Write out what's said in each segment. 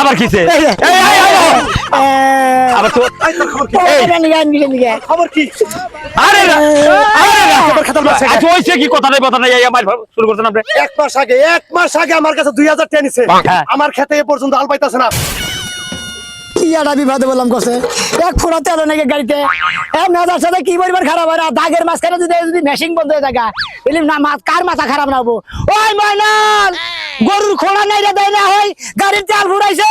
আবার কিসে? এই, এই, এই, এই, আবার তো খবর কি? আরে না, আরে না। খবর খাতার মাঝে ওইসে কি? কথা নাই কথা নাই এই আমার শুরু করছেন আপনি। এক মাস আগে এক মাস আগে আমার কাছে দুই হাজার টেনিছে হ্যাঁ। আমার খেতে এ পর্যন্ত আল পাইতেছে না। ইয়াটা বিবাদে বললাম করছে এক ফোড়া তেল নাকি গাড়িতে। এক মেজার সাথে কি পরিবার খারাপ হয় না? দাগের মাঝখানে যদি যদি মেশিন বন্ধ হয়ে থাকে না কার মাথা খারাপ না হব? ওই ময়নাল! গরুর খোলা নাই রে দেয় না হয় গাড়ির তেল ফুরাইছে।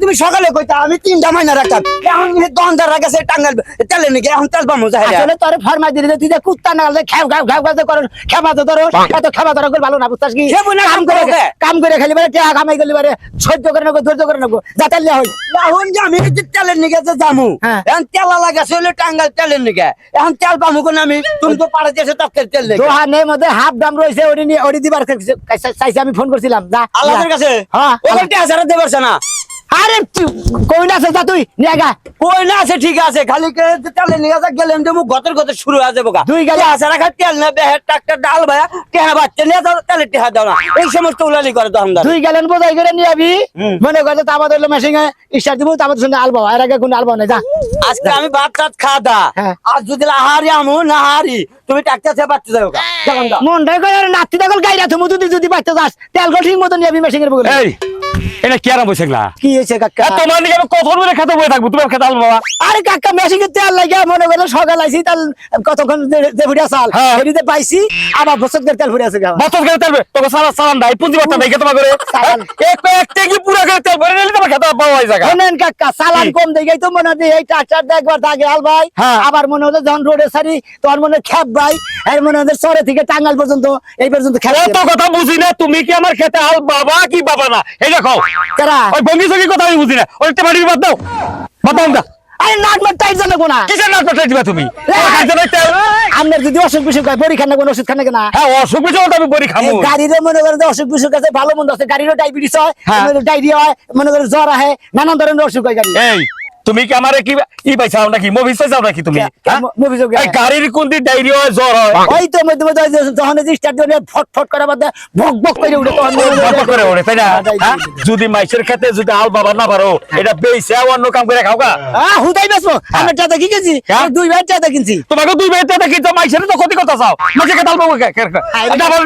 তুমি সকালে কইতা আমি তিনটা মাইনা রাখতাম এখন দন্দার গেছে টাঙ্গাল তেলে নাকি এখন তেল পামু যাই আসলে তোরে ফরমাই দিলে তুই যে কুত্তা না গেলে খেব খেব খেব খেব করো খেবা তো ধরো এত খেবা ধরো করে ভালো না বুঝতাস কি? খেবো না, কাম করে? কাম করে খালি বারে টেহা কামাই গেলি বারে সহ্য করে নেব ধৈর্য করে নেব যা তেল হই এখন যে আমি তেলের নিকে যে জামু হ্যাঁ। এখন তেলা লাগাছে হলো টাঙ্গাল তেলের নিকে এখন তেল পামু কোন আমি। তুমি তো পাড়া দিয়েছ তকের তেল লেগে। দোহানের মধ্যে হাফ দাম রয়েছে ওটি নিয়ে ওটি দিবার চাইছে আমি ফোন করছিলাম। যা আল্লাহর কাছে? হ্যাঁ। ওখানটা হাজার দিতে না? আরে তুই কই না আছে যা তুই? নিয়ে গা। কই না আছে ঠিক আছে। খালি কে যে তেলের নিকে যা গেলেন যে মুখ গতর গতর শুরু হয়ে যাব গা। দুই গেলে- হাজার রাখা তেল নেবে ট্রাক্টর ডাল ভাইয়া টেহা বাচ্চা নিয়ে যাও টেহা দাও না। এই সমস্ত উলালি করে গেলেন বোঝাই করে নিয়ে আবি। মনে তামাদ হইল মেশিনে স্টার্ট দিব তামাদ শুনে আলবা এর আগে কোনো আলবা নাই যা। আজকে আমি ভাত টাত খাওয়া দা। হ্যাঁ। আর যদি হারি আমু না হারি তুমি ট্রাক্টর থেকে বাচ্চা যাও মনটাই করে নাতি দখল গাইরা তুমি যদি যদি বাচ্চা যাস তেল গো ঠিক মতো নিয়ে আবি মেশিনের বগলে। এই এটা কি আরাম না কি হয়েছে কাকা? তোমার নিয়ে আমি কখন ধরে খেতে বয়ে থাকব? তোমার খেতে আলবো? বাবা আরে কাকা মেশিনের তেল লাগে মনে করলে সকাল আইছি তাল কতক্ষণ যে- চাল হ্যাঁ। পাইছি আবার বছর তেল ফুটে আছে গা। বছর করে তেল তোকে সারা সারান দাই পুঁজি দেখে তোমার করে? এক এক টেকি পুরো করে তেল ভরে নিলে তোমার খেতে পাওয়া যায় শোনেন কাকা চালান কম দেখেই তো মনে হয় এই ট্রাক্টর দেখবার দাগে আল ভাই। হ্যাঁ। আবার মনে হচ্ছে যখন রোডে সারি তোর মনে খ্যাপ ভাই। এর মনে হচ্ছে সরে থেকে টাঙ্গাল পর্যন্ত এই পর্যন্ত তো কথা বুঝি না তুমি কি আমার খেতে আল বাবা কি বাবা না? এই দেখো ওই ভঙ্গি সঙ্গি কথা আমি বুঝি না। ওই বাদ দাও। বাদ দাও। না আরে নাক মার টাইট জানো কোনা? কিসের নাচ পাঠাই দিবা তুমি? আপনার যদি অসুখ বিসুখ হয় বড়ি খান না কোনো ওষুধ খান না কেনা? হ্যাঁ অসুখ বিসুখ আমি বড়ি খামু। গাড়িরও মনে করেন অসুখ বিসুখ আছে ভালো মন্দ আছে গাড়িরও ডায়াবেটিস হয় হ্যাঁ। ডায়রিয়া হয় মনে করেন জ্বর আহে নানান ধরনের অসুখ হয় গাড়ি এই! তুমি কি আমারে কি ই পাইছাও নাকি? মুভি চাইছাও নাকি তুমি? কে- হ্যাঁ? চোখে? এই গাড়ির কোন দিন ডায়রিয়া হয় জ্বর হয়? ওই তো মধ্যে মধ্যে যখন যে স্টার্ট দিয়ে ফট ফট করে বাদে ভক ভক করে উঠে তখন হয় বরবর করে ওরে তাই না? হ্যাঁ, হ্যাঁ? যদি মাইসের খেতে যদি আল বাবা না পারো এটা বেইছে অন্য কাম করে খাও গা? আহ, হুদাই বেসবো আমি টাকা কি কিনছি? হ্যাঁ? দুই ভাই টাকা কিনছি। তোমাকে দুই বেতে দেখি তো মাইসের তো ক্ষতি কথা চাও। মাঝে খেতে আল বাবা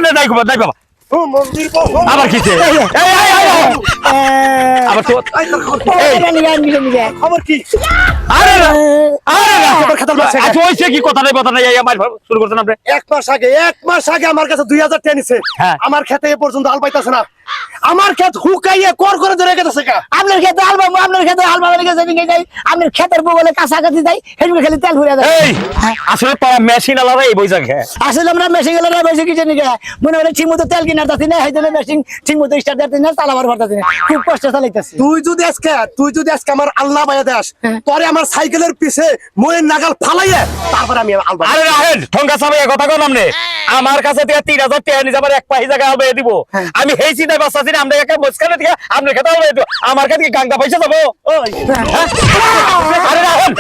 নাই বাবা নাই বাবা। আবার কিসে এই এই এই, এই আবার তো খবর কি? এই, খবর কি? আরে আরে না। খবর খাতার মাঝে আচ্ছা কি কথা নাই কথা নাই এই আমার শুরু করছেন আপনি। এক মাস আগে এক মাস আগে আমার কাছে হ্যাঁ। আমার খেতে এ পর্যন্ত আল পাইতেছে না। আমার খেত হুকাইয়ে কর করে ধরে গেছে কা আপনার খেতে আলবা আপনার খেতে আলবা লেগে যাই যাই আপনার খেতের বগলে কাছাকাছি যাই হেলমেট খালি তেল ফুরে যায় এই আসলে পাড়া মেশিন আলাদা এই বইজা খে আসলে আমরা মেশিন গেলে বসে কিছু নিকে মনে হয় ঠিক মতো তেল কিনার তাছি না জন্য মেশিন ঠিক মতো স্টার্ট দিতে না চালাবার পারতাছি না। খুব কষ্ট চালাইতেছি। তুই যদি আজকে তুই যদি আজকে আমার আল্লাহ বাইয়া দেস পরে আমার সাইকেলের পিছে মনের নাগাল ফালাইয়ে তারপরে আমি আলবা আরে রাহেন ঠঙ্গা সাবে কথা কো নামনে। আমার কাছে থেকে তিন হাজার টাকা নিয়ে যাবার এক পাহি জায়গা হবে দিব। আমি হেই চিন্তায় বাঁচতেছি না আমরা একা মস্কানে থেকে আপনার খেতে হবে আমার কাছে গাঙ্গা পয়সা যাব আরে রাহুল?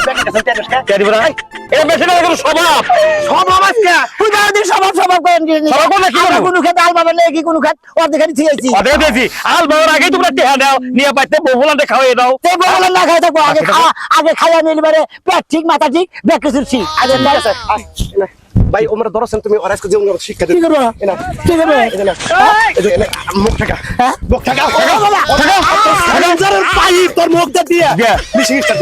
এটা মেশিনের কোনো স্বভাব আজকে তুই বারোদিন স্বভাব স্বভাব করেন কি স্বভাব করলে কি আমরা কোনো খেতে আলবা নেই কি কোনো খেত অর্ধেক খালি থিয়েছি দিয়েছি আল বাবার আগেই তোমরা টেহা দাও নিয়ে পাইতে বহুলান্তে খাওয়াই দাও সেই বগলে না খাই থাকব আগে খাওয়া আগে খাইয়া নিলে পারে পেট ঠিক মাথা ঠিক ব্যাগ কিছু ঠিক আগে। ভাই ওমরা ধরছেন তুমি ওর আজকে জীবন শিক্ষা কি করব মুখ হ্যাঁ? মুখ বাবা, তোর মুখ দিয়ে। Missing start